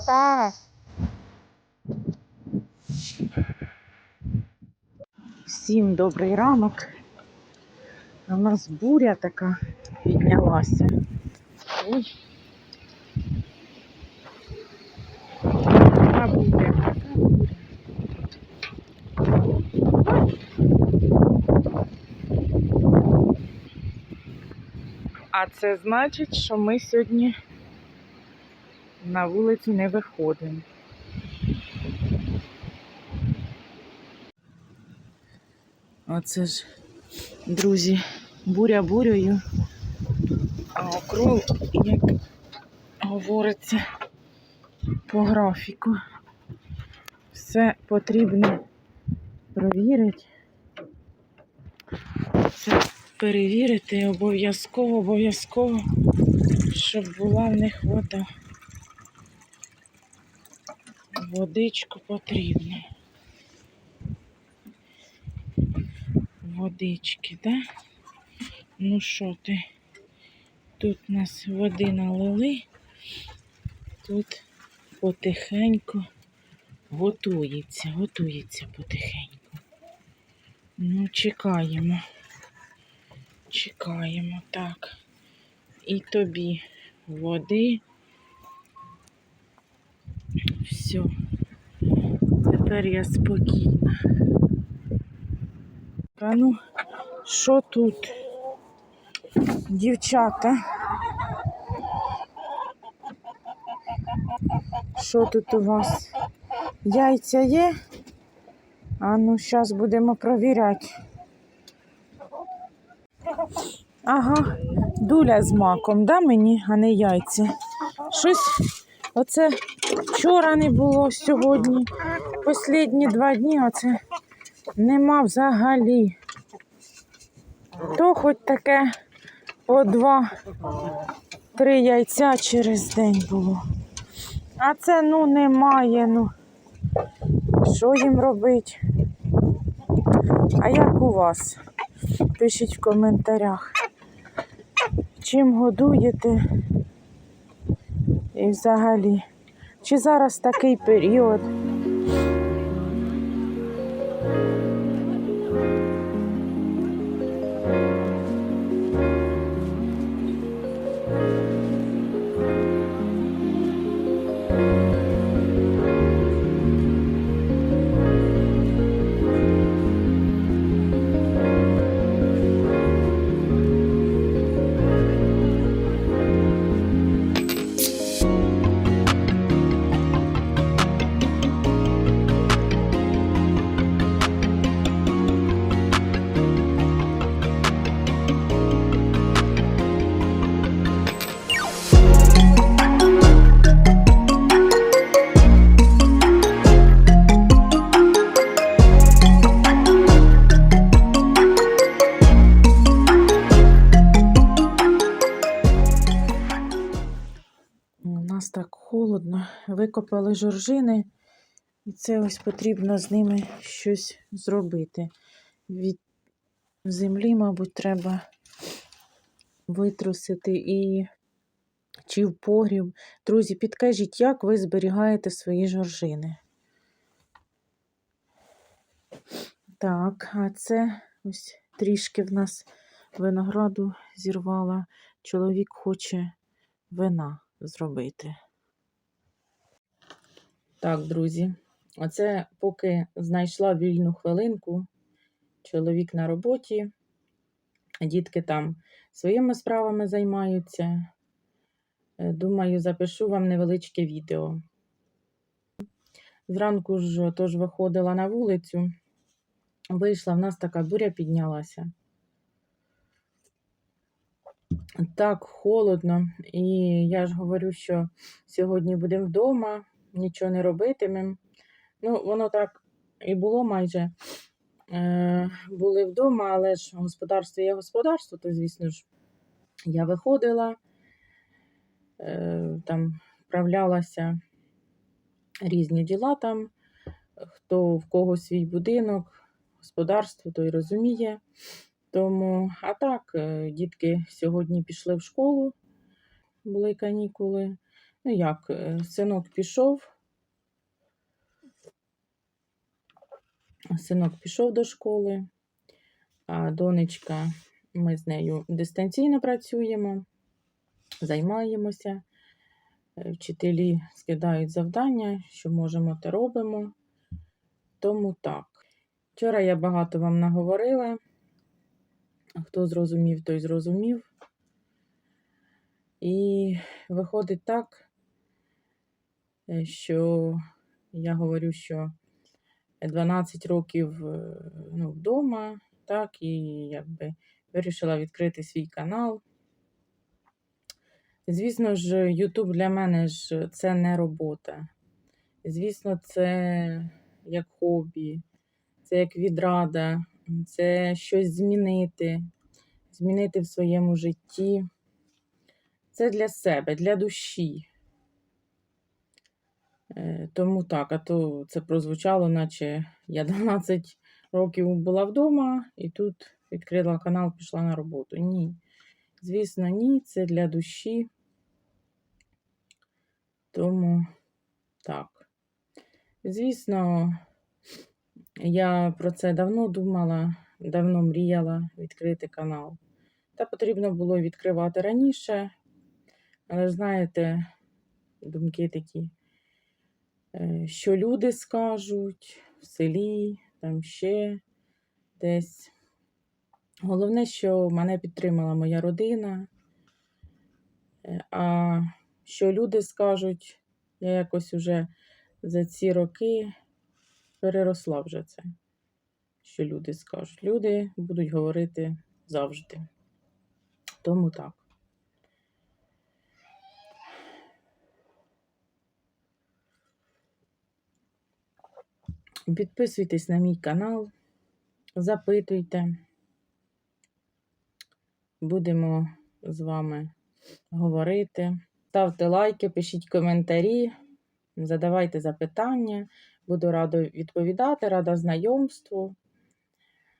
Опа. Всім добрий ранок. У нас буря така піднялася. Ой. Така буря, така буря. А це значить, що ми сьогодні на вулицю не виходимо. Оце ж, друзі, буря бурею, а округ, як говориться по графіку, все потрібно провірити. Це перевірити обов'язково, обов'язково, щоб була в них вода. Водичку потрібно. водички, да? Ну що ти? Тут нас води налили, тут потихеньку готується, готується потихеньку. Ну, чекаємо. Чекаємо, так. І тобі води. Все. Тепер я спокійна. А ну, що тут? Дівчата. Що тут у вас? Яйця є? А ну, зараз будемо провіряти. Ага, дуля з маком, да, мені, а не яйця. Щось оце вчора не було сьогодні. Послідні два дні оце нема взагалі. То хоч таке по два-три яйця через день було. А це ну немає. Ну. Що їм робити? А як у вас? Пишіть в коментарях. Чим годуєте? І взагалі. Чи зараз такий період? Холодно. Викопали жоржини, і це ось потрібно з ними щось зробити. Від землі, мабуть, треба витрусити і чи в погріб. Друзі, підкажіть, як ви зберігаєте свої жоржини? Так, а це ось трішки в нас винограду зірвала. Чоловік хоче вина зробити. Так, друзі, оце поки знайшла вільну хвилинку. Чоловік на роботі, дітки там своїми справами займаються. Е, Думаю, запишу вам невеличке відео. Зранку ж тож виходила на вулицю, вийшла, в нас така буря піднялася. Так холодно, і я ж говорю, що сьогодні будемо вдома, нічого не робитимемо. Ну, воно так і було майже. Е, були вдома, але ж господарство є господарство, то, звісно ж, я виходила, е, там вправлялася різні діла там, хто в кого свій будинок, господарство, той розуміє. Тому, а так, е, дітки сьогодні пішли в школу, були канікули. Ну як, е, синок пішов. Синок пішов до школи, а донечка, ми з нею дистанційно працюємо, займаємося. Е, Вчителі скидають завдання, що можемо, те робимо. Тому так. Вчора я багато вам наговорила. Хто зрозумів, той зрозумів. І виходить так, що я говорю, що 12 років е, ну, вдома, так, і якби вирішила відкрити свій канал. Звісно ж, YouTube для мене ж це не робота. Звісно, це як хобі, це як відрада, це щось змінити, змінити в своєму житті. Це для себе, для душі. Е, Тому так, а то це прозвучало, наче я 12 років була вдома і тут відкрила канал, пішла на роботу. Ні. Звісно, ні, це для душі. Тому так. Звісно, я про це давно думала, давно мріяла відкрити канал. Та потрібно було відкривати раніше. Але знаєте, думки такі, що люди скажуть в селі, там ще десь. Головне, що мене підтримала моя родина. Е, А що люди скажуть, я якось уже за ці роки переросла вже це. Що люди скажуть. Люди будуть говорити завжди. Тому так. Підписуйтесь на мій канал, запитуйте. Будемо з вами говорити. Ставте лайки, пишіть коментарі, задавайте запитання. Буду рада відповідати, рада знайомству.